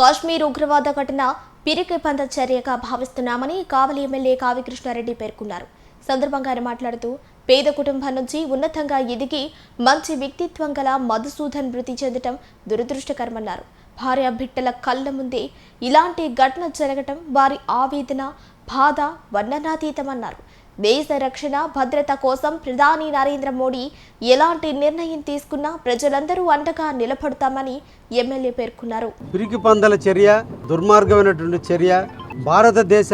కాశ్మీర్ ఉగ్రవాద ఘటన పిరికి పంద చర్యగా భావిస్తున్నామని కావలి ఎమ్మెల్యే కావికృష్ణారెడ్డి పేర్కొన్నారు. సందర్భంగా ఆయన మాట్లాడుతూ పేద కుటుంబం నుంచి ఉన్నతంగా ఎదిగి మంచి వ్యక్తిత్వం గల మధుసూదన్ మృతి చెందటం దురదృష్టకరమన్నారు. భార్య బిడ్డల కళ్ళ ముందే ఇలాంటి ఘటన జరగటం వారి ఆవేదన బాధ వర్ణనాతీతమన్నారు. దేశ రక్షణ భద్రత కోసం ప్రధాని నరేంద్ర మోడీ ఎలాంటి నిర్ణయం తీసుకున్నా ప్రజలందరూ అండగా నిలబడతామని ఎమ్మెల్యే పేర్కొన్నారు. పిరికి పందల చర్య దుర్మార్గమైనటువంటి చర్య భారతదేశ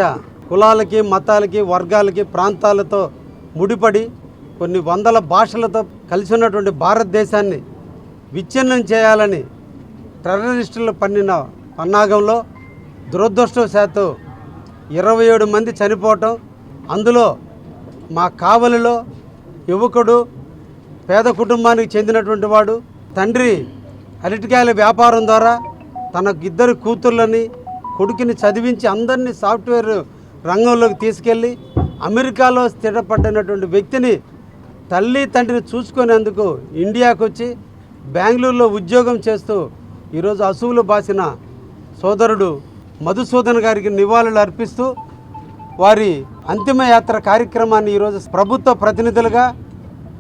కులాలకి మతాలకి వర్గాలకి ప్రాంతాలతో ముడిపడి కొన్ని వందల భాషలతో కలిసి ఉన్నటువంటి భారతదేశాన్ని విచ్ఛిన్నం చేయాలని టెర్రరిస్టులు పన్నిన పన్నాగంలో దురదృష్టవశాత్తు ఇరవై ఏడు మంది చనిపోవటం అందులో మా కావలిలో యువకుడు పేద కుటుంబానికి చెందినటువంటి వాడు తండ్రి అరటికాయల వ్యాపారం ద్వారా తన ఇద్దరు కూతుర్లని కొడుకుని చదివించి అందరినీ సాఫ్ట్వేర్ రంగంలోకి తీసుకెళ్ళి అమెరికాలో స్థిరపడినటువంటి వ్యక్తిని తల్లి తండ్రిని చూసుకునేందుకు ఇండియాకు వచ్చి బెంగళూరులో ఉద్యోగం చేస్తూ ఈరోజు అసువులు బాసిన సోదరుడు మధుసూదన్ గారికి నివాళులు అర్పిస్తూ వారి అంతిమ యాత్ర కార్యక్రమాన్ని ఈరోజు ప్రభుత్వ ప్రతినిధులుగా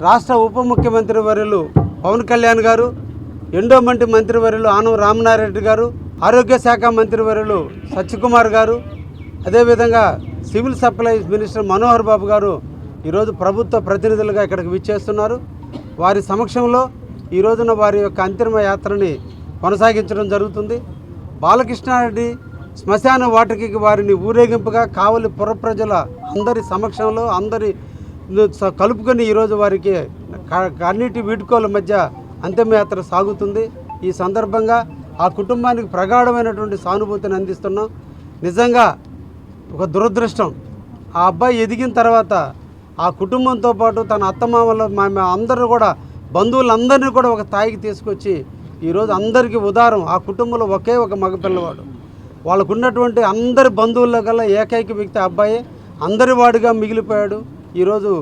రాష్ట్ర ఉప ముఖ్యమంత్రి వర్యులు పవన్ కళ్యాణ్ గారు ఎండోమెంట్ మంత్రివర్యులు ఆనం రామనారెడ్డి గారు ఆరోగ్య శాఖ మంత్రివర్యులు సత్యకుమార్ గారు అదేవిధంగా civil supplies minister Manohar Babu గారు ఈరోజు ప్రభుత్వ ప్రతినిధులుగా ఇక్కడికి విచ్చేస్తున్నారు. వారి సమక్షంలో ఈ రోజున వారి యొక్క అంతిమ యాత్రని కొనసాగించడం జరుగుతుంది. బాలకృష్ణారెడ్డి శ్మశాన వాటికి వారిని ఊరేగింపుగా కావలి పుర ప్రజల అందరి సమక్షంలో అందరి కలుపుకొని ఈరోజు వారికి కన్నీటి వీడ్కోల మధ్య అంతిమయాత్ర సాగుతుంది. ఈ సందర్భంగా ఆ కుటుంబానికి ప్రగాఢమైనటువంటి సానుభూతిని అందిస్తున్నాం. నిజంగా ఒక దురదృష్టం. ఆ అబ్బాయి ఎదిగిన తర్వాత ఆ కుటుంబంతో పాటు తన అత్తమామల మా మా అందరూ కూడా బంధువులందరినీ కూడా ఒక స్థాయికి తీసుకొచ్చి ఈరోజు అందరికీ ఉదారం. ఆ కుటుంబంలో ఒకే ఒక మగపిల్లవాడు. వాళ్ళకు ఉన్నటువంటి అందరి బంధువుల కల్లా ఏకైక వ్యక్తి అబ్బాయి అందరి వాడిగా మిగిలిపోయాడు. ఈరోజు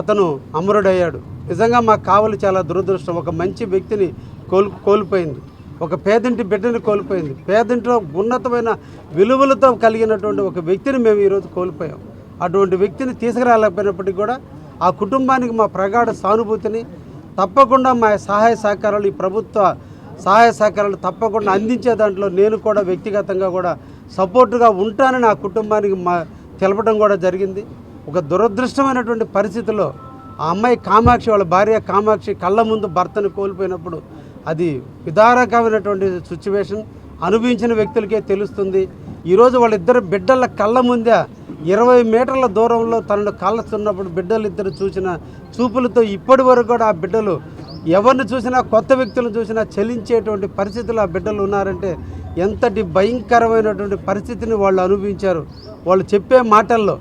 అతను అమరుడయ్యాడు. నిజంగా మాకు కావలి చాలా దురదృష్టం. ఒక మంచి వ్యక్తిని కోల్ కోల్పోయింది. ఒక పేదింటి బిడ్డని కోల్పోయింది. పేదింటిలో ఉన్నతమైన విలువలతో కలిగినటువంటి ఒక వ్యక్తిని మేము ఈరోజు కోల్పోయాం. అటువంటి వ్యక్తిని తీసుకురాలేకపోయినప్పటికీ కూడా ఆ కుటుంబానికి మా ప్రగాఢ సానుభూతిని తప్పకుండా మా సహాయ సహకారాలు ఈ ప్రభుత్వ సహాయ సహకారాలు తప్పకుండా అందించే దాంట్లో నేను కూడా వ్యక్తిగతంగా కూడా సపోర్టుగా ఉంటానని నా కుటుంబానికి మా తెలపడం కూడా జరిగింది. ఒక దురదృష్టమైనటువంటి పరిస్థితిలో ఆ అమ్మాయి కామాక్షి వాళ్ళ భార్య కామాక్షి కళ్ళ ముందు భర్తను కోల్పోయినప్పుడు అది విదారకమైనటువంటి సిచ్యువేషన్ అనుభవించిన వ్యక్తులకే తెలుస్తుంది. ఈరోజు వాళ్ళిద్దరు బిడ్డల కళ్ళ ముందే ఇరవై మీటర్ల దూరంలో తనను కాల్చున్నప్పుడు బిడ్డలు ఇద్దరు చూసిన చూపులతో ఇప్పటి వరకు కూడా ఆ బిడ్డలు ఎవరిని చూసినా కొత్త వ్యక్తులను చూసినా చెలించేటువంటి పరిస్థితులు ఆ బిడ్డలు ఉన్నారంటే ఎంతటి భయంకరమైనటువంటి పరిస్థితిని వాళ్ళు అనుభవించారు. వాళ్ళు చెప్పే మాటల్లో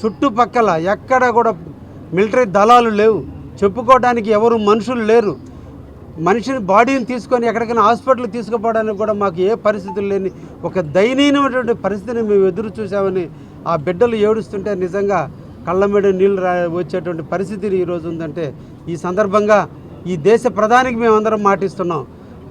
చుట్టుపక్కల ఎక్కడ కూడా మిలిటరీ దళాలు లేవు. చెప్పుకోవడానికి ఎవరు మనుషులు లేరు. మనిషిని బాడీని తీసుకొని ఎక్కడికైనా హాస్పిటల్ తీసుకుపోవడానికి కూడా మాకు ఏ పరిస్థితులు లేని ఒక దయనీయమైనటువంటి పరిస్థితిని మేము ఎదురు చూసామని ఆ బిడ్డలు ఏడుస్తుంటే నిజంగా కళ్ళ మీద నీళ్ళు రా వచ్చేటువంటి పరిస్థితి ఈరోజు ఉందంటే ఈ సందర్భంగా ఈ దేశ ప్రధానికి మేమందరం మాటిస్తున్నాం.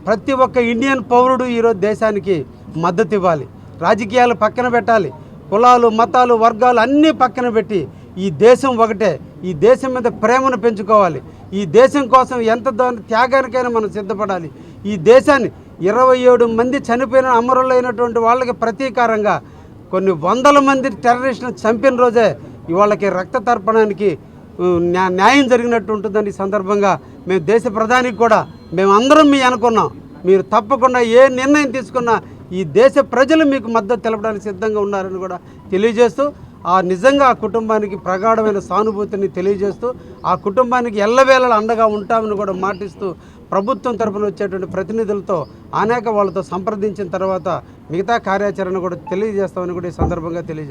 ప్రతి ఒక్క ఇండియన్ పౌరుడు ఈరోజు దేశానికి మద్దతు ఇవ్వాలి. రాజకీయాలు పక్కన పెట్టాలి. కులాలు మతాలు వర్గాలు అన్నీ పక్కన పెట్టి ఈ దేశం ఒకటే. ఈ దేశం మీద ప్రేమను పెంచుకోవాలి. ఈ దేశం కోసం ఎంత త్యాగానికైనా మనం సిద్ధపడాలి. ఈ దేశాన్ని ఇరవై ఏడు మంది చనిపోయిన అమరులైనటువంటి వాళ్ళకి ప్రతీకారంగా కొన్ని వందల మంది టెర్రరిస్టులను చంపిన రోజే వాళ్ళకి రక్త తర్పణానికి న్యాయం జరిగినట్టు ఉంటుందని ఈ సందర్భంగా మేము దేశ ప్రధానికి కూడా మేమందరం మీ అనుకున్నాం. మీరు తప్పకుండా ఏ నిర్ణయం తీసుకున్నా ఈ దేశ ప్రజలు మీకు మద్దతు తెలపడానికి సిద్ధంగా ఉన్నారని కూడా తెలియజేస్తూ ఆ నిజంగా ఆ కుటుంబానికి ప్రగాఢమైన సానుభూతిని తెలియజేస్తూ ఆ కుటుంబానికి ఎల్లవేళలా అండగా ఉంటామని కూడా మాటిస్తూ ప్రభుత్వం తరపున వచ్చేటువంటి ప్రతినిధులతో అనేక వాళ్ళతో సంప్రదించిన తర్వాత మిగతా కార్యాచరణ కూడా తెలియజేస్తామని కూడా ఈ సందర్భంగా తెలియజేస్తాం